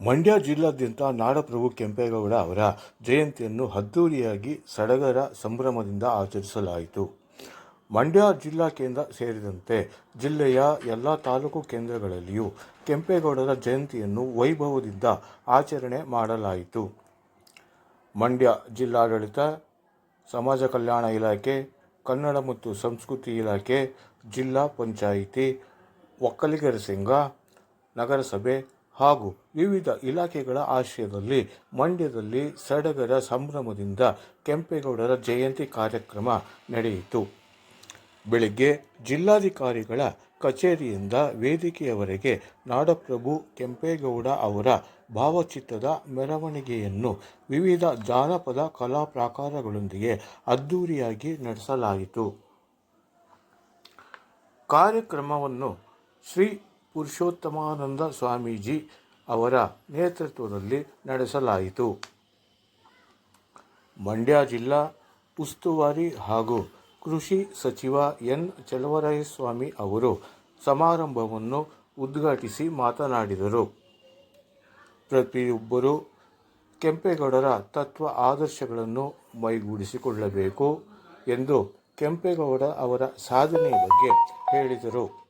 ಮಂಡ್ಯ ಜಿಲ್ಲಾದ್ಯಂತ ನಾಡಪ್ರಭು ಕೆಂಪೇಗೌಡ ಅವರ ಜಯಂತಿಯನ್ನು ಅದ್ದೂರಿಯಾಗಿ ಸಡಗರ ಸಂಭ್ರಮದಿಂದ ಆಚರಿಸಲಾಯಿತು. ಮಂಡ್ಯ ಜಿಲ್ಲಾ ಕೇಂದ್ರ ಸೇರಿದಂತೆ ಜಿಲ್ಲೆಯ ಎಲ್ಲ ತಾಲೂಕು ಕೇಂದ್ರಗಳಲ್ಲಿಯೂ ಕೆಂಪೇಗೌಡರ ಜಯಂತಿಯನ್ನು ವೈಭವದಿಂದ ಆಚರಣೆ ಮಾಡಲಾಯಿತು. ಮಂಡ್ಯ ಜಿಲ್ಲಾಡಳಿತ, ಸಮಾಜ ಕಲ್ಯಾಣ ಇಲಾಖೆ, ಕನ್ನಡ ಮತ್ತು ಸಂಸ್ಕೃತಿ ಇಲಾಖೆ, ಜಿಲ್ಲಾ ಪಂಚಾಯಿತಿ, ಒಕ್ಕಲಿಗರ ಸಂಘ, ನಗರಸಭೆ ಹಾಗೂ ವಿವಿಧ ಇಲಾಖೆಗಳ ಆಶ್ರಯದಲ್ಲಿ, ಮಂಡ್ಯದಲ್ಲಿ ಸಡಗರ ಸಂಭ್ರಮದಿಂದ ಕೆಂಪೇಗೌಡರ ಜಯಂತಿ ಕಾರ್ಯಕ್ರಮ ನಡೆಯಿತು. ಬೆಳಿಗ್ಗೆ ಜಿಲ್ಲಾಧಿಕಾರಿಗಳ ಕಚೇರಿಯಿಂದ ವೇದಿಕೆಯವರೆಗೆ ನಾಡಪ್ರಭು ಕೆಂಪೇಗೌಡ ಅವರ ಭಾವಚಿತ್ರದ ಮೆರವಣಿಗೆಯನ್ನು ವಿವಿಧ ಜಾನಪದ ಕಲಾ ಪ್ರಾಕಾರಗಳೊಂದಿಗೆ ಅದ್ದೂರಿಯಾಗಿ ನಡೆಸಲಾಯಿತು. ಕಾರ್ಯಕ್ರಮವನ್ನು ಶ್ರೀ ಪುರುಷೋತ್ತಮಾನಂದ ಸ್ವಾಮೀಜಿ ಅವರ ನೇತೃತ್ವದಲ್ಲಿ ನಡೆಸಲಾಯಿತು. ಮಂಡ್ಯ ಜಿಲ್ಲಾ ಉಸ್ತುವಾರಿ ಹಾಗೂ ಕೃಷಿ ಸಚಿವ ಎನ್. ಚಲವರಾಯಸ್ವಾಮಿ ಅವರು ಸಮಾರಂಭವನ್ನು ಉದ್ಘಾಟಿಸಿ ಮಾತನಾಡಿದರು. ಪ್ರತಿಯೊಬ್ಬರೂ ಕೆಂಪೇಗೌಡರ ತತ್ವ ಆದರ್ಶಗಳನ್ನು ಮೈಗೂಡಿಸಿಕೊಳ್ಳಬೇಕು ಎಂದು ಕೆಂಪೇಗೌಡ ಅವರ ಸಾಧನೆ ಬಗ್ಗೆ ಹೇಳಿದರು.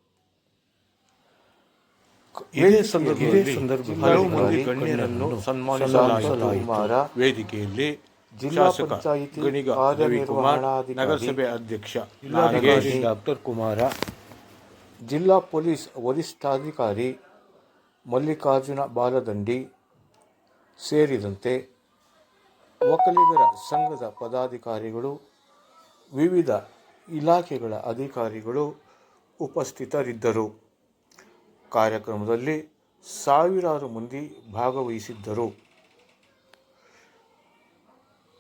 ಇದೇ ಸಂದರ್ಭದಲ್ಲಿ ಹಲವು ಮಂದಿ ಗಣ್ಯರನ್ನು ಸನ್ಮಾನಿಸಲಾಯಿತು. ವೇದಿಕೆಯಲ್ಲಿ ಜಿಲ್ಲಾ ಪಂಚಾಯಿತಿ ಕಾರ್ಯನಿರ್ವಹಣಾಧಿಕಾರಿ ನಗರಸಭೆ ಅಧ್ಯಕ್ಷ ಡಾಕ್ಟರ್ ಕುಮಾರ ಜಿಲ್ಲಾ ಪೊಲೀಸ್ ವರಿಷ್ಠಾಧಿಕಾರಿ ಮಲ್ಲಿಕಾರ್ಜುನ ಬಾಲದಂಡಿ ಸೇರಿದಂತೆ ಒಕ್ಕಲಿಗರ ಸಂಘದ ಪದಾಧಿಕಾರಿಗಳು ವಿವಿಧ ಇಲಾಖೆಗಳ ಅಧಿಕಾರಿಗಳು ಉಪಸ್ಥಿತರಿದ್ದರು. ಕಾರ್ಯಕ್ರಮದಲ್ಲಿ ಸಾವಿರಾರು ಮಂದಿ ಭಾಗವಹಿಸಿದ್ದರು.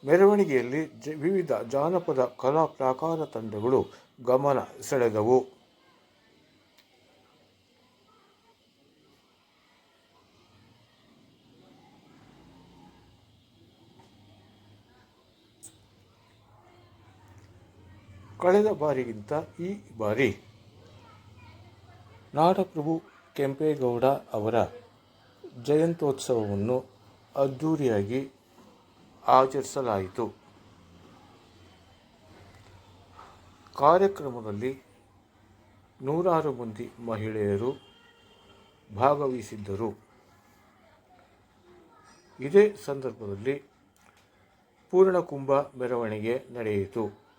ಮೆರವಣಿಗೆಯಲ್ಲಿ ಜ, ವಿವಿಧ ಜಾನಪದ ಕಲಾ ಪ್ರಾಕಾರ ತಂಡಗಳು ಗಮನ ಸೆಳೆದವು. ಕಳೆದ ಬಾರಿಗಿಂತ ಈ ಬಾರಿ ನಾಡಪ್ರಭು ಕೆಂಪೇಗೌಡ ಅವರ ಜಯಂತ್ಯೋತ್ಸವವನ್ನು ಅದ್ಧೂರಿಯಾಗಿ ಆಚರಿಸಲಾಯಿತು. ಕಾರ್ಯಕ್ರಮದಲ್ಲಿ ನೂರಾರು ಮಂದಿ ಮಹಿಳೆಯರು ಭಾಗವಹಿಸಿದ್ದರು. ಇದೇ ಸಂದರ್ಭದಲ್ಲಿ ಪೂರ್ಣಕುಂಭ ಮೆರವಣಿಗೆ ನಡೆಯಿತು.